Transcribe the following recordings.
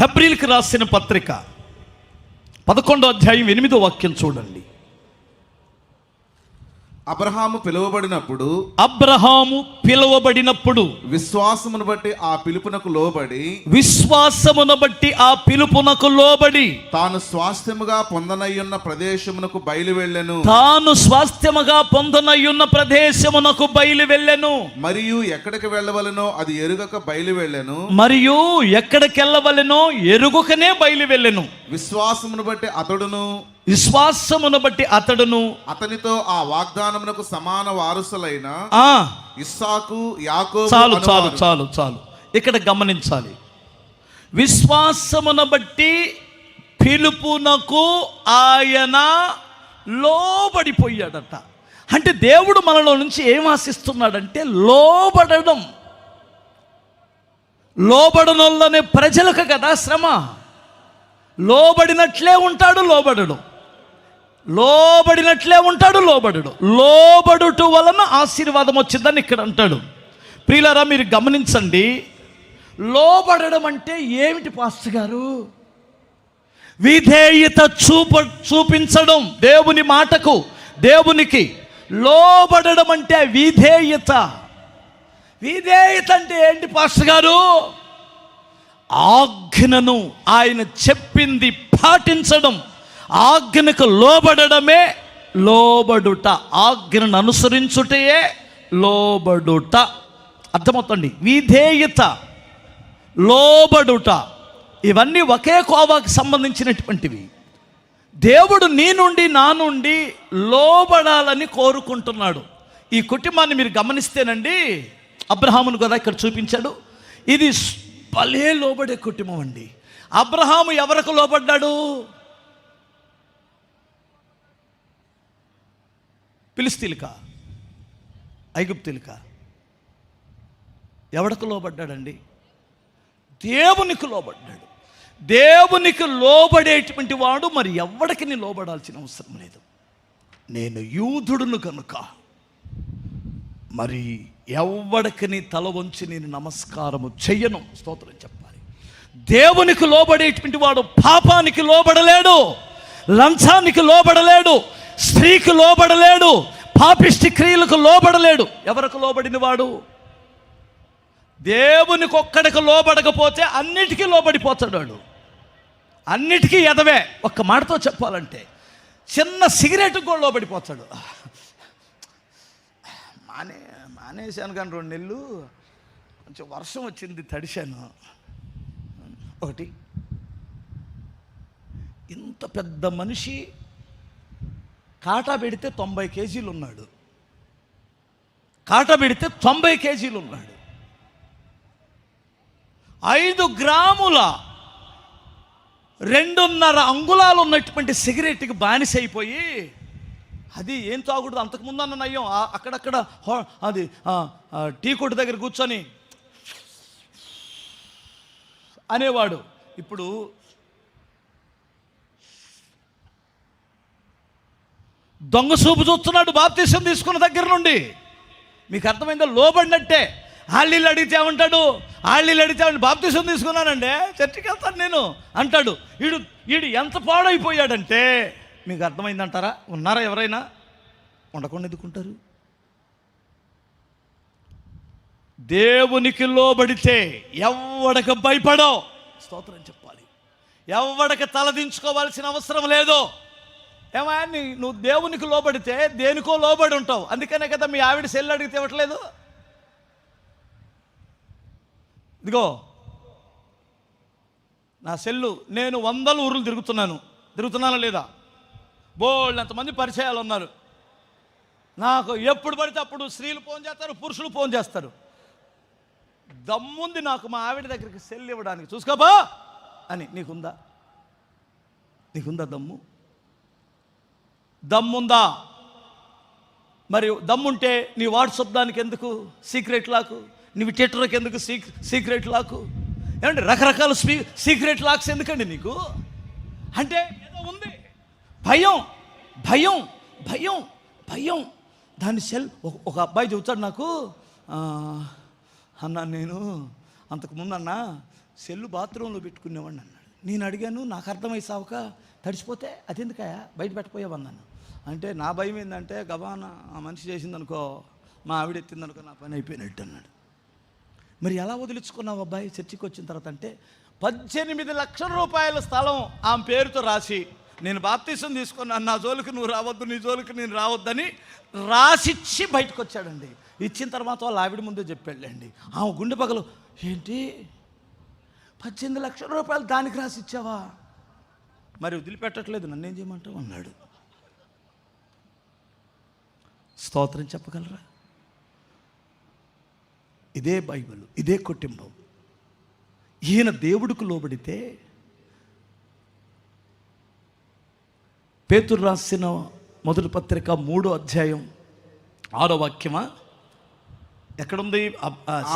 హెబ్రిల్కి రాసిన పత్రిక పదకొండో అధ్యాయం ఎనిమిదో వాక్యం చూడండి. అబ్రహాము పిలువబడినప్పుడు అబ్రహాము పిలువబడినప్పుడు విశ్వాసమును బట్టి ఆ పిలుపునకు లోబడి విశ్వాసమును బట్టి ఆ పిలుపునకు లోబడి తాను స్వాస్థ్యముగా పొందనయ్యున్న ప్రదేశమునకు బయలు వెళ్ళెను. తాను స్వాస్థ్యముగా పొందనయ్యున్న ప్రదేశమునకు బయలు వెళ్ళెను. మరియు ఎక్కడికి వెళ్ళవలెనో అది ఎరుగక బయలు వెళ్ళెను. మరియు ఎక్కడికెళ్ళవలెనో ఎరుగుకనే బయలు వెళ్ళెను. విశ్వాసమును బట్టి అతడును విశ్వాసమును బట్టి అతడును అతనితో ఆ వాగ్దానమునకు సమాన వారసులైన ఆ. ఇస్సాకు యాకోబు చాలు చాలు. చాలు చాలు. ఇక్కడ గమనించాలి. విశ్వాసమును బట్టి పిలుపునకు ఆయన లోబడిపోయాడట. అంటే దేవుడు మనలో నుంచి ఏం ఆశిస్తున్నాడంటే లోబడడం. లోబడనొల్లనే ప్రజలకు కదా శ్రమ. లోబడినట్లే ఉంటాడు లోబడడు. లోబడినట్లే ఉంటాడు లోబడు లోబడుట వలన ఆశీర్వాదం వచ్చిందని ఇక్కడ అంటాడు. ప్రియులారా మీరు గమనించండి. లోబడడం అంటే ఏమిటి పాస్టర్ గారు? విధేయత చూప చూపించడం దేవుని మాటకు దేవునికి. లోబడడం అంటే విధేయత. విధేయత అంటే ఏంటి పాస్టర్ గారు? ఆజ్ఞను ఆయన చెప్పింది పాటించడం. ఆజ్ఞకు లోబడడమే లోబడుట. ఆజ్ఞను అనుసరించుటయే లోబడుట. అర్థమవుతుంది? విధేయత లోబడుట. ఇవన్నీ ఒకే కోవాకి సంబంధించినటువంటివి. దేవుడు నీ నుండి నా నుండి లోబడాలని కోరుకుంటున్నాడు. ఈ కుటుంబాన్ని మీరు గమనిస్తేనండి అబ్రహామును కదా ఇక్కడ చూపించాడు. ఇది భలే లోబడే కుటుంబం అండి. అబ్రహాము ఎవరికి లోబడ్డాడు? పిలిస్తీలిక ఐగుప్తులిక? ఎవడకు లోబడ్డాడండి? దేవునికి లోబడ్డాడు. దేవునికి లోబడేటువంటి వాడు మరి ఎవడికి లోబడాల్సిన అవసరం లేదు. నేను యూదుడును కనుక మరి ఎవడికి నీ తల వంచి నేను నమస్కారము చెయ్యను? స్తోత్రం చెప్పాలి. దేవునికి లోబడేటువంటి వాడు పాపానికి లోబడలేడు లంచానికి లోబడలేడు స్త్రీకి లోబడలేడు పాపిష్టి క్రియలకు లోబడలేడు. ఎవరికి లోబడిన వాడు? దేవునికి ఒక్కడికి లోబడకపోతే అన్నిటికీ లోబడిపోతాడు వాడు. అన్నిటికీ ఎదవే. ఒక్క మాటతో చెప్పాలంటే చిన్న సిగరెట్కి కూడా లోబడిపోతాడు. మానే మానేశాను కానీ రెండు నెలలు కొంచెం వర్షం వచ్చింది తడిశాను. ఒకటి ఇంత పెద్ద మనిషి కాటా పెడితే తొంభై కేజీలు ఉన్నాడు కాటా పెడితే తొంభై కేజీలు ఉన్నాడు ఐదు గ్రాముల రెండున్నర అంగుళాలు ఉన్నటువంటి సిగరెట్కి బానిస అయిపోయి అది ఏం తాగకూడదు అంతకుముందు అన్న నయ్యం అక్కడక్కడ అది టీ కొట్టు దగ్గర కూర్చొని అనేవాడు. ఇప్పుడు దొంగ చూపు చూస్తున్నాడు బాప్తీసం తీసుకున్న దగ్గర నుండి. మీకు అర్థమైందో? లోబడినట్టే. ఆళ్ళీళ్ళు అడిగితే ఏమంటాడు? ఆళ్ళీళ్ళు అడిగితే బాప్తీసం తీసుకున్నానండి చర్చికి వెళ్తాను నేను అంటాడు. వీడు వీడు ఎంత పాడైపోయాడంటే మీకు అర్థమైందంటారా? ఉన్నారా ఎవరైనా? ఉండకుండా ఎదుకుంటారు? దేవునికి లోబడితే ఎవడక భయపడో స్తోత్రం చెప్పాలి. ఎవడక తలదించుకోవాల్సిన అవసరం లేదో ఏమా నువ్వు దేవునికి లోబడితే దేనికో లోబడి ఉంటావు. అందుకనే కదా మీ ఆవిడ సెల్ అడిగితే ఇవ్వట్లేదు. ఇదిగో నా సెల్లు నేను వందల ఊర్లు తిరుగుతున్నాను. తిరుగుతున్నానా లేదా? బోళ్ళంతమంది పరిచయాలు ఉన్నారు. నాకు ఎప్పుడు పడితే అప్పుడు స్త్రీలు ఫోన్ చేస్తారు పురుషులు ఫోన్ చేస్తారు. దమ్ముంది నాకు మా ఆవిడ దగ్గరికి సెల్ ఇవ్వడానికి. చూసుకోబా అని. నీకుందా? నీకుందా దమ్ము? దమ్ముందా? మరి దమ్ముంటే నీ వాట్సప్ దానికి ఎందుకు సీక్రెట్ లాకు? నీ ట్విట్టర్కి ఎందుకు సీక్ సీక్రెట్ లాకు? ఏమంటే రకరకాల స్పీ సీక్రెట్ లాక్స్ ఎందుకండి నీకు? అంటే ఏదో ఉంది. భయం భయం భయం భయం. దాని సెల్ ఒక- ఒక అబ్బాయి చెబుతాడు నాకు అన్నా నేను అంతకుముందు అన్న సెల్లు బాత్రూంలో పెట్టుకునేవాడిని అన్నాడు. నేను అడిగాను నాకు అర్థమై సావుక తడిచిపోతే అది ఎందుకయా బయట పెట్టపోయావన్నాను అంటే నా భయం ఏంటంటే గబాన ఆ మనిషి చేసిందనుకో మా ఆవిడ ఎత్తిందనుకో నా పని అయిపోయినట్టు అన్నాడు. మరి ఎలా వదిలించుకున్నావు అబ్బాయి? చర్చికి వచ్చిన తర్వాత అంటే పద్దెనిమిది లక్షల రూపాయల స్థలం ఆమె పేరుతో రాసి నేను బాప్తీసం తీసుకున్నాను నా జోలికి నువ్వు రావద్దు నీ జోలికి నేను రావద్దని రాసిచ్చి బయటకు వచ్చాడండి ఇచ్చిన తర్వాత వాళ్ళ ఆవిడ ముందే చెప్పాడులేండి. ఆమె గుండె పగలు ఏంటి? పద్దెనిమిది లక్షల రూపాయలు దానికి రాసి ఇచ్చావా మరి వదిలిపెట్టట్లేదు నన్నేం చేయమంటావు? అన్నాడు. స్తోత్రం చెప్పగలరా? ఇదే బైబిల్ ఇదే కుటుంబం. ఈయన దేవుడికి లోబడితే పేతురు రాసిన మొదటి పత్రిక మూడో అధ్యాయం ఆరో వాక్యమా? ఎక్కడుంది?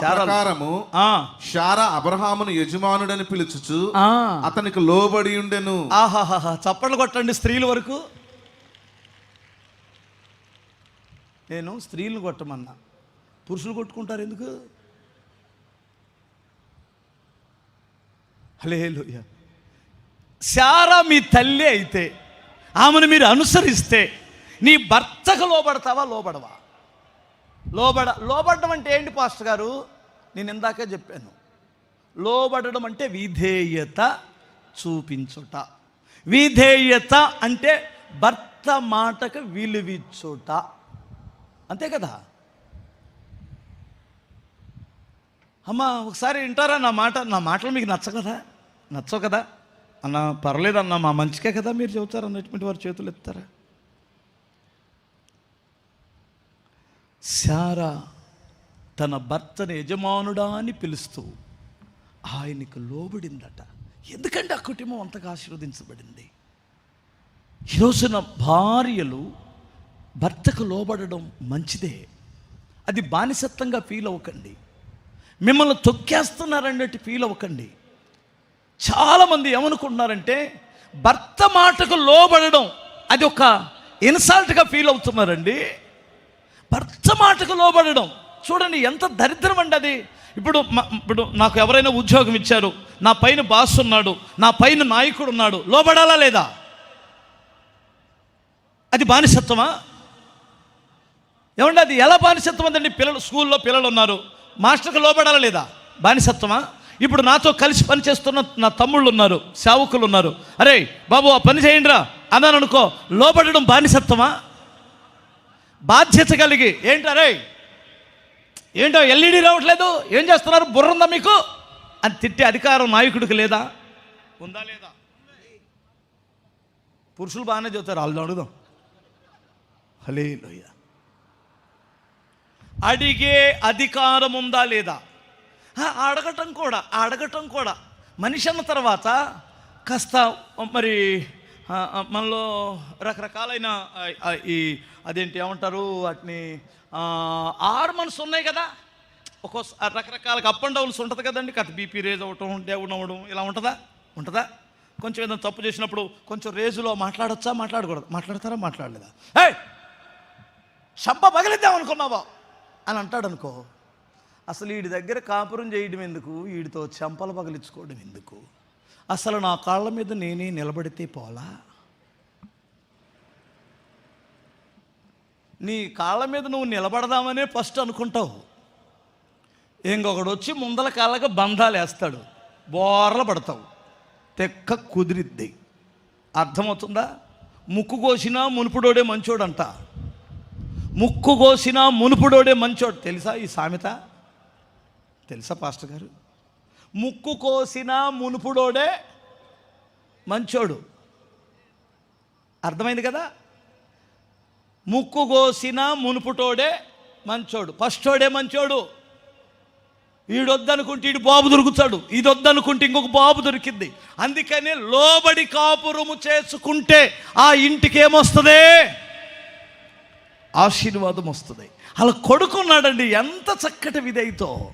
ప్రకారము ఆ, శారా అబ్రహామును యజమానుడని పిలుచుచు ఆ. అతనికి లోబడి ఉండెను. ఆహాహాహా చప్పట్లు కొట్టండి స్త్రీల వరకు. నేను స్త్రీలను కొట్టమన్నా. పురుషులు కొట్టుకుంటారు ఎందుకు? హలేలుయ శారా మీ తల్లి అయితే ఆమెను మీరు అనుసరిస్తే నీ భర్తకు లోబడతావా లోబడవా? లోబడ లోబడడం అంటే ఏంటి పాస్టర్ గారు? నేను ఇందాకే చెప్పాను. లోబడడం అంటే విధేయత చూపించుట. విధేయత అంటే భర్త మాటకు విలువిచ్చుట. అంతే కదా? అమ్మా ఒకసారి వింటారా నా మాట? నా మాటలు మీకు నచ్చ కదా? నచ్చవు కదా? అన్న పర్లేదన్న మా మంచికే కదా మీరు చెబుతారు అన్నటువంటి వారు చేతులు ఎత్తారా శారా తన భర్తను యజమానుడా అని పిలుస్తూ ఆయనకు లోబడిందట. ఎందుకంటే ఆ కుటుంబం అంతగా ఆశీర్వదించబడింది? ఈరోజున భార్యలు భర్తకు లోబడడం మంచిదే. అది బానిసత్వంగా ఫీల్ అవ్వకండి. మిమ్మల్ని తొక్కేస్తున్నారన్నట్టు ఫీల్ అవ్వకండి. చాలామంది ఏమనుకుంటున్నారంటే భర్త మాటకు లోబడడం అది ఒక ఇన్సల్ట్గా ఫీల్ అవుతున్నారండి. భర్త మాటకు లోబడడం చూడండి ఎంత దరిద్రం అండి అది. ఇప్పుడు ఇప్పుడు నాకు ఎవరైనా ఉద్యోగం ఇచ్చారు నా పైన బాస్ ఉన్నాడు నా పైన నాయకుడు ఉన్నాడు లోబడాలా లేదా? అది బానిసత్వమా? ఏమంటే అది? ఎలా బానిసత్వం అందండి పిల్లలు స్కూల్లో పిల్లలు ఉన్నారు. మాస్టర్కి లోబడాలా లేదా? బానిసత్వమా? ఇప్పుడు నాతో కలిసి పని చేస్తున్న నా తమ్ముళ్ళు ఉన్నారు సేవకులు ఉన్నారు. అరే బాబు ఆ పని చేయండిరా. అన్నాను అనుకో లోబడడం బానిసత్వమా? బాధ్యత కలిగి. ఏంటరే ఏంటో ఎల్ఈడి రావట్లేదు? ఏం చేస్తున్నారు? బుర్ర ఉందా మీకు? అని తిట్టే అధికారం నాయకుడికి లేదా? ఉందా లేదా? పురుషులు బాగానే చెబుతారు వాళ్ళు అడుగుదాం. హలే అడిగే అధికారం ఉందా లేదా అడగటం కూడా అడగటం కూడా. మనిషి అన్న తర్వాత కాస్త మరి మనలో రకరకాలైన ఈ అదేంటి ఏమంటారు వాటిని ఆరు మనసు ఉన్నాయి కదా. ఒక్కో రకరకాల అప్ అండ్ డౌన్స్ ఉంటుంది కదండి. కథ బీపీ రేజ్ అవ్వటం డౌన్ అవ్వడం ఇలా ఉంటుందా? ఉంటుందా? కొంచెం ఏదైనా తప్పు చేసినప్పుడు కొంచెం రేజులో మాట్లాడొచ్చా మాట్లాడకూడదు? మాట్లాడతారా మాట్లాడలేదా? ఏయ్! శంప పగిలిద్దాం అనుకున్నావా? అని అంటాడు అనుకో అసలు వీడి దగ్గర కాపురం చేయడం ఎందుకు? వీడితో చెంపలు పగిలించుకోవడం ఎందుకు? అసలు నా కాళ్ళ మీద నేనే నిలబడితే పోలా? నీ కాళ్ళ మీద నువ్వు నిలబడదామనే ఫస్ట్ అనుకుంటావు. ఇంకొకడు వచ్చి ముందల కాళ్ళకి బంధాలు వేస్తాడు. బోర్ల పడతావు. తెక్క కుదిరిద్ది. అర్థమవుతుందా? ముక్కు కోసినా మునుపుడోడే మంచోడంట. ముక్కు కోసిన మునుపుడోడే మంచోడు. తెలుసా ఈ సామెత? తెలుసా పాస్టర్ గారు? ముక్కు కోసిన మునుపుడోడే మంచోడు. అర్థమైంది కదా? ముక్కు కోసిన మునుపుటోడే మంచోడు. ఫస్టోడే మంచోడు. ఈడొద్దనుకుంటే ఈడు బాబు దొరుకుతాడు. ఇది వద్దనుకుంటే ఇంకొక బాబు దొరికింది. అందుకనే లోబడి కాపురము చేసుకుంటే ఆ ఇంటికి ఏమొస్తుంది ఆశీర్వాదం వస్తుంది. అలా కొడుకున్నాడండి ఎంత చక్కటి విధేయతో.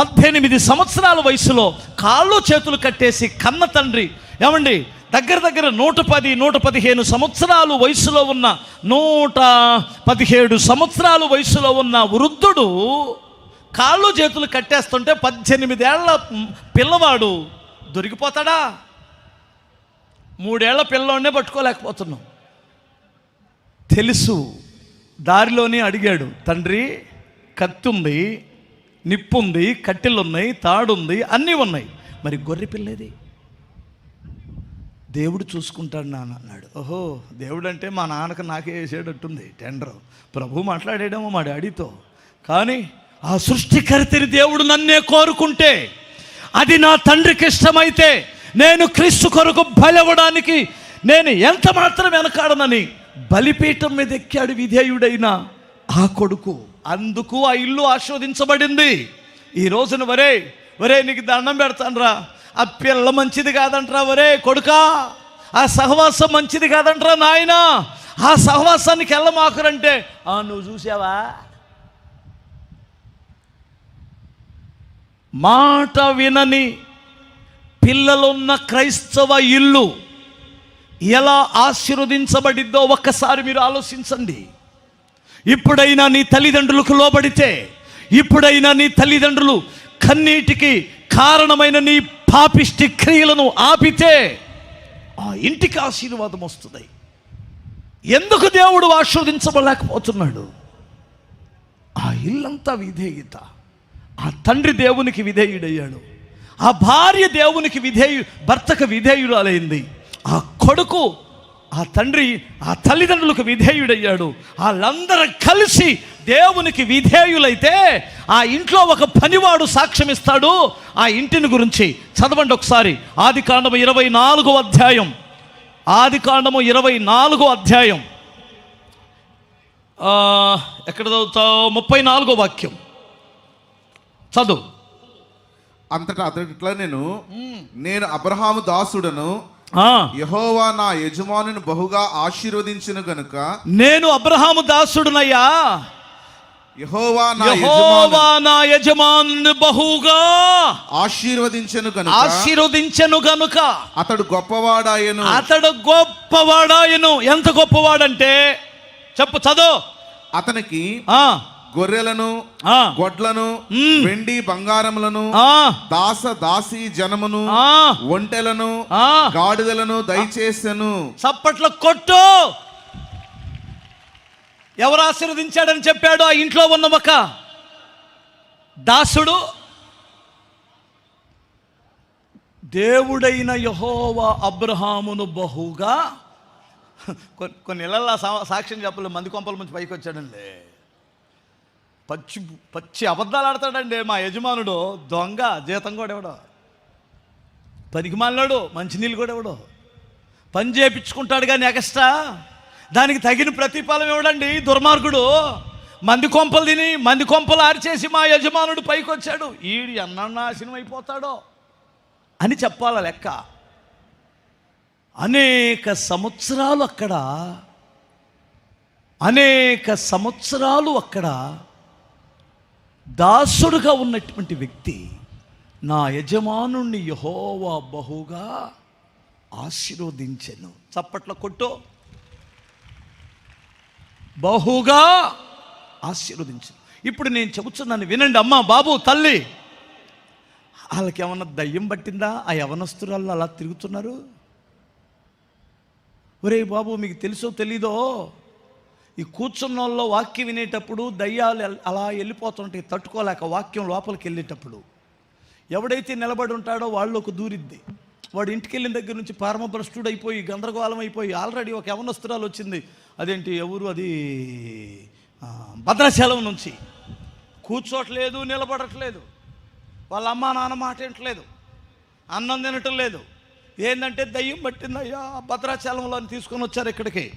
పద్దెనిమిది సంవత్సరాల వయసులో కాళ్ళు చేతులు కట్టేసి కన్న తండ్రి ఏమండి దగ్గర దగ్గర నూట పది నూట పదిహేను సంవత్సరాలు వయసులో ఉన్న నూట పదిహేడు సంవత్సరాలు వయసులో ఉన్న వృద్ధుడు కాళ్ళు చేతులు కట్టేస్తుంటే పద్దెనిమిదేళ్ళ పిల్లవాడు దొరికిపోతాడా? మూడేళ్ళ పిల్లోనే పట్టుకోలేకపోతున్నాం. తెలుసు దారిలోనే అడిగాడు తండ్రి కత్తుంది నిప్పుంది కట్టెలున్నాయి కట్టెలు ఉన్నాయి తాడుంది అన్నీ ఉన్నాయి. మరి గొర్రె పిల్లేది? దేవుడు చూసుకుంటాడు నాన్న అన్నాడు. ఓహో దేవుడు అంటే మా నాన్నకు నాకే వేసేటట్టుంది టెండర్. ప్రభు మాట్లాడేడేమో మా డాడీతో కానీ ఆ సృష్టికర్తని దేవుడు నన్నే కోరుకుంటే అది నా తండ్రికి ఇష్టమైతే నేను క్రీస్తు కొరకు బలవడానికి నేను ఎంత మాత్రం వెనకాడనని బలిపీఠం మీద ఎక్కాడు విధేయుడైన ఆ కొడుకు అందుకు ఆ ఇల్లు ఆస్వాదించబడింది ఈ రోజున వరే వరే నీకు దండం పెడతానురా. ఆ పిల్ల మంచిది కాదంట్రా వరే కొడుకా. ఆ సహవాసం మంచిది కాదంట్రా నాయన. ఆ సహవాసానికి వెళ్ళమాకురంటే ఆ నువ్వు చూసావా? మాట వినని పిల్లలున్న క్రైస్తవ ఇల్లు ఎలా ఆశీర్వదించబడిద్దో ఒక్కసారి మీరు ఆలోచించండి. ఇప్పుడైనా నీ తల్లిదండ్రులకు లోబడితే ఇప్పుడైనా నీ తల్లిదండ్రులు కన్నీటికి కారణమైన నీ పాపిష్టి క్రియలను ఆపితే ఆ ఇంటికి ఆశీర్వాదం వస్తుంది. ఎందుకు దేవుడు ఆశీర్వదించబడలేకపోతున్నాడు? ఆ ఇల్లంతా విధేయత. ఆ తండ్రి దేవునికి విధేయుడయ్యాడు. ఆ భార్య దేవునికి విధేయు భర్తకు విధేయురాలైంది. ఆ కొడుకు ఆ తండ్రి ఆ తల్లిదండ్రులకు విధేయుడయ్యాడు. వాళ్ళందరూ కలిసి దేవునికి విధేయులైతే ఆ ఇంట్లో ఒక పనివాడు సాక్ష్యం ఇస్తాడు ఆ ఇంటిని గురించి. చదవండి ఒకసారి. ఆది కాండము ఇరవై నాలుగో అధ్యాయం. ఆది కాండము ఇరవై నాలుగో అధ్యాయం. ఎక్కడ చదువుతావు? ముప్పై నాలుగో వాక్యం. చదువు. అంతటా అతడిట్లా నేను నేను అబ్రహాము దాసుడను యహోవా నా యజమానుని బహుగా ఆశీర్వదించిన గనుక. నేను అబ్రహాము దాసుడునయ్యా. యహోవా నా యెహోవా యజమాను నా యజమాను బహుగా ఆశీర్వదించను గనుక. ఆశీర్వదించెను గనుక. అతడు గొప్పవాడాయను. అతడు గొప్పవాడాయను. ఎంత గొప్పవాడంటే చెప్పు చదువు. అతనికి ఆ, గొర్రెలను గొడ్లను. వెండి బంగారములను దాస దాసి జనమును ఒంటెలను. గాడిదలను దయచేసెను. చప్పట్ల కొట్టు. ఎవరు ఆశీర్వదించాడని చెప్పాడు ఆ ఇంట్లో ఉన్న ఒక దాసుడు? దేవుడైన యహోవా అబ్రహామును బహుగా. కొన్ని కొన్ని సాక్ష్యం చెప్పలేదు మంది కొంపల నుంచి పైకి వచ్చాడండి పచ్చి పచ్చి అబద్ధాలు ఆడతాడండి మా యజమానుడు. దొంగ జీతం కూడా ఇవ్వడు. పనికి మాలినాడు మంచినీళ్ళు కూడా ఇవ్వడు. పని చేయించుకుంటాడు కానీ ఎగస్ట్రా దానికి తగిన ప్రతిఫలం ఇవ్వడండి దుర్మార్గుడు. మంది కొంపలు తిని మంది కొంపలు ఆరిచేసి మా యజమానుడు పైకి వచ్చాడు ఈడు అన్న నాశనం అయిపోతాడో అని చెప్పాల లెక్క. అనేక సంవత్సరాలు అక్కడ అనేక సంవత్సరాలు అక్కడ దాసుడుగా ఉన్నటువంటి వ్యక్తి నా యజమానుణ్ణి యహోవా బహుగా ఆశీర్వదించెను. చప్పట్ల కొట్టు. బహుగా ఆశీర్వదించను. ఇప్పుడు నేను చెబుతున్నాను వినండి అమ్మా బాబు తల్లి. వాళ్ళకి ఏమన్నా దయ్యం పట్టిందా? ఆ యవనస్తురాళ్ళు అలా తిరుగుతున్నారు? ఒరే బాబు మీకు తెలుసో తెలీదో? ఈ కూర్చున్న వాళ్ళలో వాక్యం వినేటప్పుడు దయ్యాలు అలా వెళ్ళిపోతుంటాయి తట్టుకోలేక వాక్యం లోపలికి వెళ్ళేటప్పుడు. ఎవడైతే నిలబడి ఉంటాడో వాళ్ళకు దూరిద్ది. వాడు ఇంటికి వెళ్ళిన దగ్గర నుంచి పరమభ్రష్టుడు అయిపోయి గందరగోళం అయిపోయి ఆల్రెడీ ఒక యవనస్తురాలు వచ్చింది. అదేంటి ఎవరు అది? భద్రాచలం నుంచి. కూర్చోట్లేదు నిలబడట్లేదు. వాళ్ళ అమ్మ నాన్న మాట వింటలేదు. అన్నం తినటం లేదు. ఏంటంటే దయ్యం పట్టిందయ్యా భద్రాచలంలో తీసుకొని వచ్చారు ఇక్కడికి.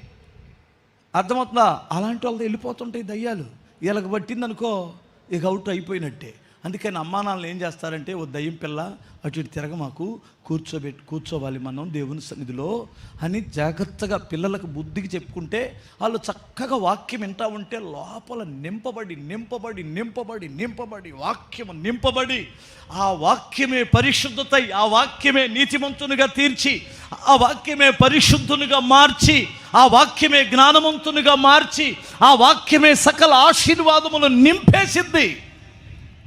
అర్థమవుతుందా? అలాంటి వాళ్ళతో వెళ్ళిపోతుంటాయి దయ్యాలు. వీళ్ళకి పట్టిందనుకో ఇక అవుట్ అయిపోయినట్టే. అందుకని అమ్మా నాన్నలు ఏం చేస్తారంటే ఓ దయ్యం పిల్ల అటు ఇటు తిరగ మాకు కూర్చోబెట్టి కూర్చోవాలి మనం దేవుని సన్నిధిలో అని జాగ్రత్తగా పిల్లలకు బుద్ధికి చెప్పుకుంటే వాళ్ళు చక్కగా వాక్యం వింటా ఉంటే లోపల నింపబడి నింపబడి నింపబడి నింపబడి వాక్యము నింపబడి ఆ వాక్యమే పరిశుద్ధతై ఆ వాక్యమే నీతిమంతునిగా తీర్చి ఆ వాక్యమే పరిశుద్ధునిగా మార్చి ఆ వాక్యమే జ్ఞానవంతునిగా మార్చి ఆ వాక్యమే సకల ఆశీర్వాదములు నింపేసింది.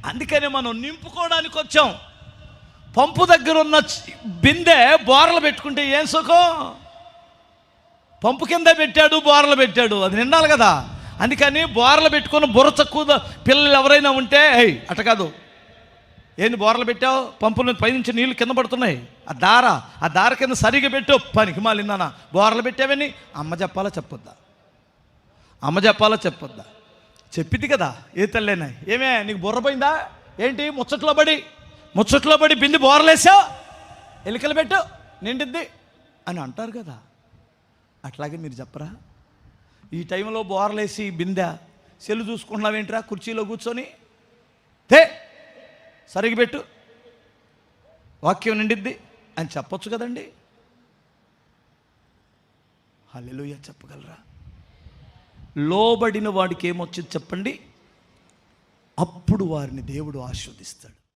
అందుకని మనం నింపుకోవడానికి వచ్చాం. పంపు దగ్గర ఉన్న బిందె బోర్లు పెట్టుకుంటే ఏం సుఖం? పంపు కింద పెట్టాడు బోర్లు పెట్టాడు. అది నిండాలి కదా. అందుకని బోర్లు పెట్టుకొని బుర్ర తక్కువ పిల్లలు ఎవరైనా ఉంటే ఏయ్ అట కాదు. ఏంది బోర్లు పెట్టావు? పంపులు పైనుంచి నీళ్ళు కింద పడుతున్నాయి. ఆ దార ఆ దార కింద సరిగా పెట్టు. పనికి మాలిందానా బోర్లు పెట్టావని అమ్మ చెప్పాలా చెప్పొద్దా? అమ్మ చెప్పాలా చెప్పొద్దా? చెప్పింది కదా ఏ తల్లేనా. ఏమే నీకు బుర్రపోయిందా ఏంటి ముచ్చట్లో పడి ముచ్చట్లో పడి బింది బోరలేసా ఎలికలు పెట్టు నిండిద్ది అని అంటారు కదా. అట్లాగే మీరు చెప్పరా? ఈ టైంలో బోర్లేసి బిందె సెల్లు చూసుకుంటున్నావేంట్రా? కుర్చీలో కూర్చొని తే సరిగి పెట్టు. వాక్యం నిండిద్ది అని చెప్పొచ్చు కదండి. హల్లెలుయ్య చెప్పగలరా? లోబడిన వాడికి ఏమొచ్చింది చెప్పండి? అప్పుడు వారిని దేవుడు ఆస్వాదిస్తాడు